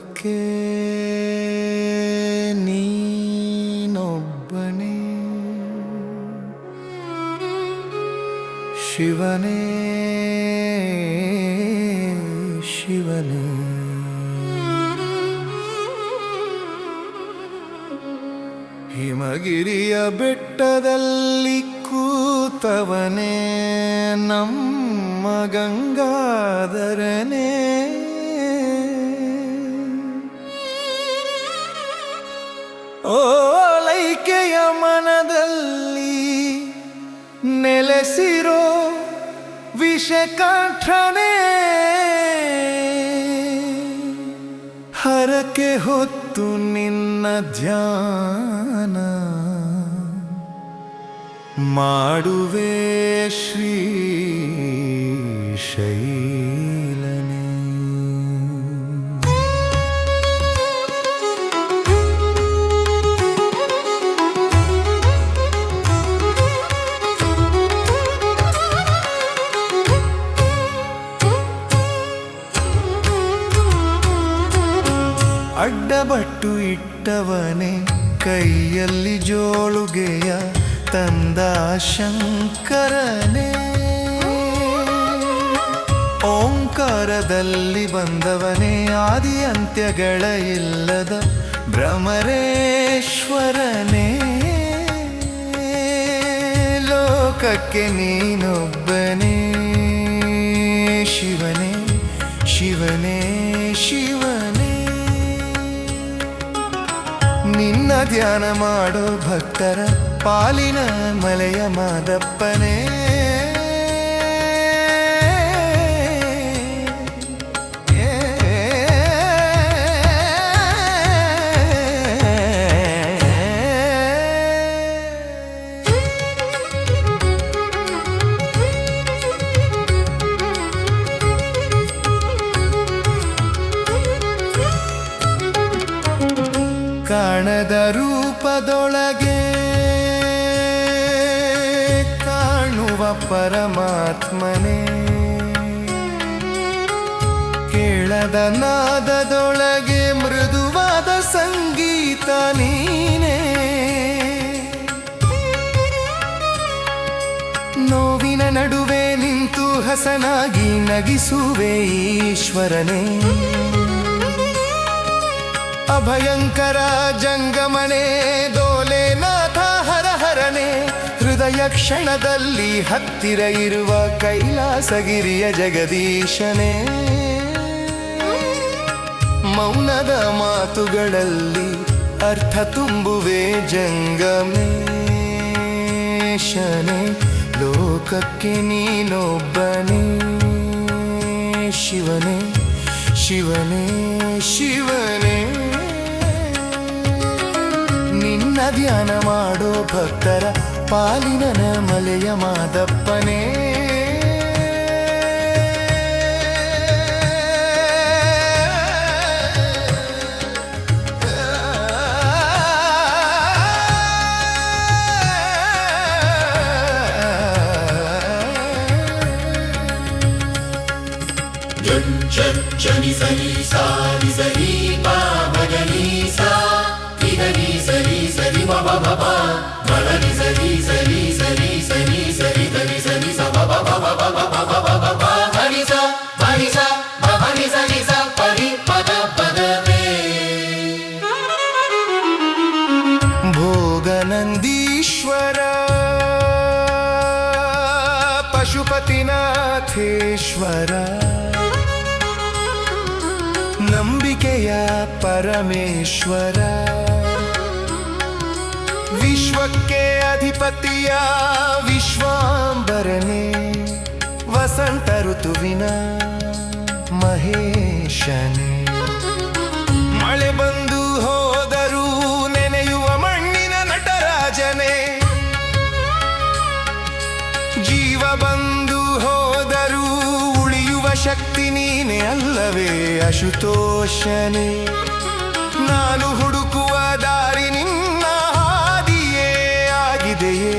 ಲೋಕಕ್ಕೆ ನೀನೊಬ್ಬನೇ. ಶಿವನೇ ಶಿವನೇ. ಹಿಮಗಿರಿಯ ಬೆಟ್ಟದಲ್ಲಿ ಕೂತವನೇ ನಮ್ಮ ಗಂಗಾಧರನೇ. ಓಲೈಕೆಯ ಮನದಲ್ಲಿ ನೆಲೆಸಿರೋ ವಿಷಕಾಠಣೆ ಹರಕೆ ಹೊತ್ತು ನಿನ್ನ ಧ್ಯಾನ ಮಾಡುವೆ ಶ್ರೀ ಶೈಲನೇ ಅಡ್ಡಬಟ್ಟು ಇಟ್ಟವನೇ ಕೈಯಲ್ಲಿ ಜೋಳುಗೆಯ ತಂದ ಶಂಕರನೇ. ಓಂಕಾರದಲ್ಲಿ ಬಂದವನೇ ಆದಿ ಅಂತ್ಯಗಳ ಇಲ್ಲದ ಭ್ರಮರೇಶ್ವರನೇ. ಲೋಕಕ್ಕೆ ನೀನೊಬ್ಬನೇ ಶಿವನೇ ಶಿವನೇ ಶಿವನೇ ಧ್ಯಾನ ಮಾಡೋ ಭಕ್ತರ ಪಾಲಿನ ಮಲೆಯ ಮಾದಪ್ಪನೇ. ಕಾಣದ ರೂಪದೊಳಗೆ ಕಾಣುವ ಪರಮಾತ್ಮನೇ. ಕೇಳದ ನಾದದೊಳಗೆ ಮೃದುವಾದ ಸಂಗೀತ ನೀನೇ. ನೋವಿನ ನಡುವೆ ನಿಂತು ಹಸನಾಗಿ ನಗಿಸುವೆ ಈಶ್ವರನೇ. ಅಭಯಂಕರ ಜಂಗಮಣೆ ದೋಲೆನಾಥ ಹರಹರನೆ. ಹೃದಯ ಕ್ಷಣದಲ್ಲಿ ಹತ್ತಿರ ಇರುವ ಕೈಲಾಸಗಿರಿಯ ಜಗದೀಶನೇ. ಮೌನದ ಮಾತುಗಳಲ್ಲಿ ಅರ್ಥ ತುಂಬುವೆ ಜಂಗಮೇಶನೆ. ಲೋಕಕ್ಕೆ ನೀನೊಬ್ಬನೇ, ಶಿವನೇ ಶಿವನೇ ಶಿವನೇ. ध्यान भक्त पाल मलय ಮಲೆಯ ಮಾದಪ್ಪನೇ. सही सनि सा निसरि पा मगनि सा निगनि ಜನಿ ಸರಿ ಸಾರಿ ಸರಿ ಪಾ ಮಗನಿ ಸಾ ಇಗನಿ ಸರಿ ಸರಿ ಮ ಬ ಬ ಬ ಮಗನಿ ಸರಿ ಸರಿ ಸರಿ ಸರಿ ಸರಿ ಧನಿ ಸರಿ ಸ ಬ ಬ ಬ ಬ ಬ ಬ ಬ ಬ ಬ ಬ ಬ ಹನಿ ಸ ಹನಿ ಸ ಬ ಹನಿ ಸರಿ ಸ ಪರಿ ಪದ ಪದವೇ ಭೋಗನಂದೀಶ್ವರ ಪಶುಪತಿನಾಥೇಶ್ವರ ನಂಬಿಕೆಯ ಪರಮೇಶ್ವರ ವಿಶ್ವಕ್ಕೆ ಅಧಿಪತಿಯ ವಿಶ್ವಾಂಬರನೆ, ವಸಂತ ಋತುವಿನ ಮಹೇಶನೇ. ಮಳೆ ಬಂದು ಹೋದರೂ ನೆನೆಯುವ ಮಣ್ಣಿನ ನಟರಾಜನೆ ಜೀವ ಬಂದು ಹೋದರೂ ಉಳಿಯುವ ಶಕ್ತಿ ನೀನೆ ಅಲ್ಲವೇ ಅಶುತೋಷನೆ. ನಾನು ಹುಡುಕುವ ದಾರಿ ನಿನ್ನ ರುದ್ರನೇ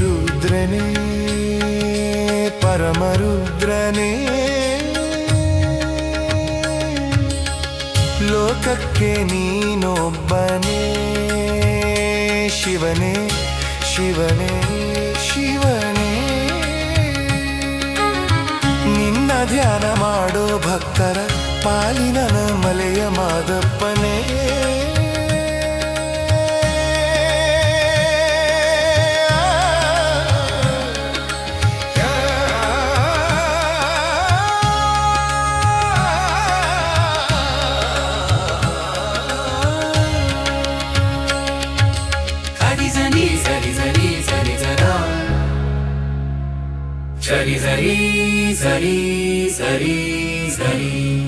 ರುದ್ರನೇ. ಪರಮರುದ್ರನೇ ಲೋಕಕ್ಕೆ ನೀನೊಬ್ಬನೇ ಶಿವನೇ ಶಿವನೇ ಶಿವನೇ. ನಿನ್ನ ಧ್ಯಾನ ಮಾಡೋ जनि जी जी सरि सरी